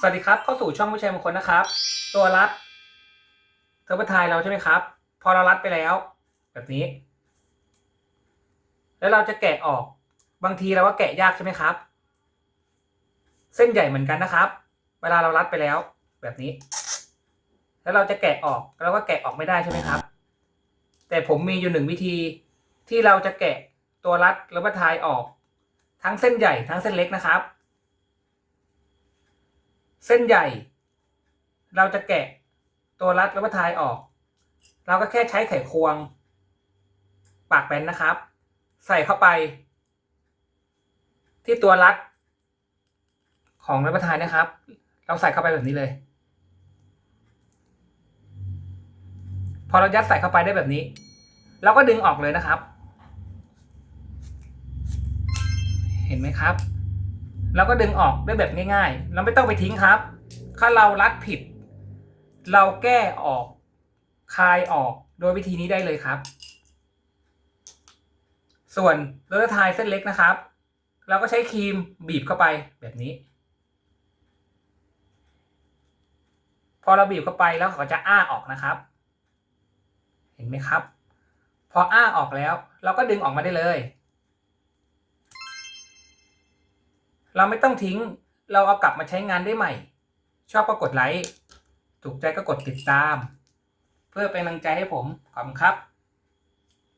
สวัสดีครับเข้าสู่ช่องผู้ชัยมงคลนะครับ ตัวรัดเทอร์บทายเราใช่ไหมครับ พอเรารัดไปแล้ว แบบนี้ แล้วเราจะแกะออก บางทีเราก็แกะยากใช่ไหมครับ เส้นใหญ่เหมือนกันนะครับ เวลาเรารัดไปแล้ว แบบนี้ แล้วเราจะแกะออกเราก็แกะออกไม่ได้ใช่ไหมครับ แต่ผมมีอยู่หนึ่งวิธีที่เราจะแกะตัวรัดเทอร์บทายออก ทั้งเส้นใหญ่ทั้งเส้นเล็กนะครับ เส้นใหญ่ เราจะแกะตัวรัดแล้วก็ทายออก เราก็แค่ใช้ไขควง ปากแป้นนะครับ ใส่เข้าไป ที่ตัวรัด ของรัฐทายนะครับ เราใส่เข้าไปแบบนี้เลย พอเรายัดใส่เข้าไปได้แบบนี้ เราก็ดึงออกเลยนะครับ เห็นไหมครับ เราก็ดึงออกได้แบบง่ายๆ เราไม่ต้องไปทิ้งครับ ถ้าเรารัดผิด เราแก้ออก คลายออกโดยวิธีนี้ได้เลยครับ ส่วนเลอทายเส้นเล็กนะครับ เราก็ใช้ครีมบีบเข้าไปแบบนี้ พอเราบีบเข้าไปแล้วเขาจะอ้าออกนะครับ เห็นไหมครับ พออ้าออกแล้ว เราก็ดึงออกมาได้เลย เราไม่ต้องทิ้ง เราเอากลับมาใช้งานได้ใหม่ ชอบก็กดไลค์ ถูกใจก็กดติดตาม เพื่อเป็นกำลังใจให้ผมขอบคุณครับ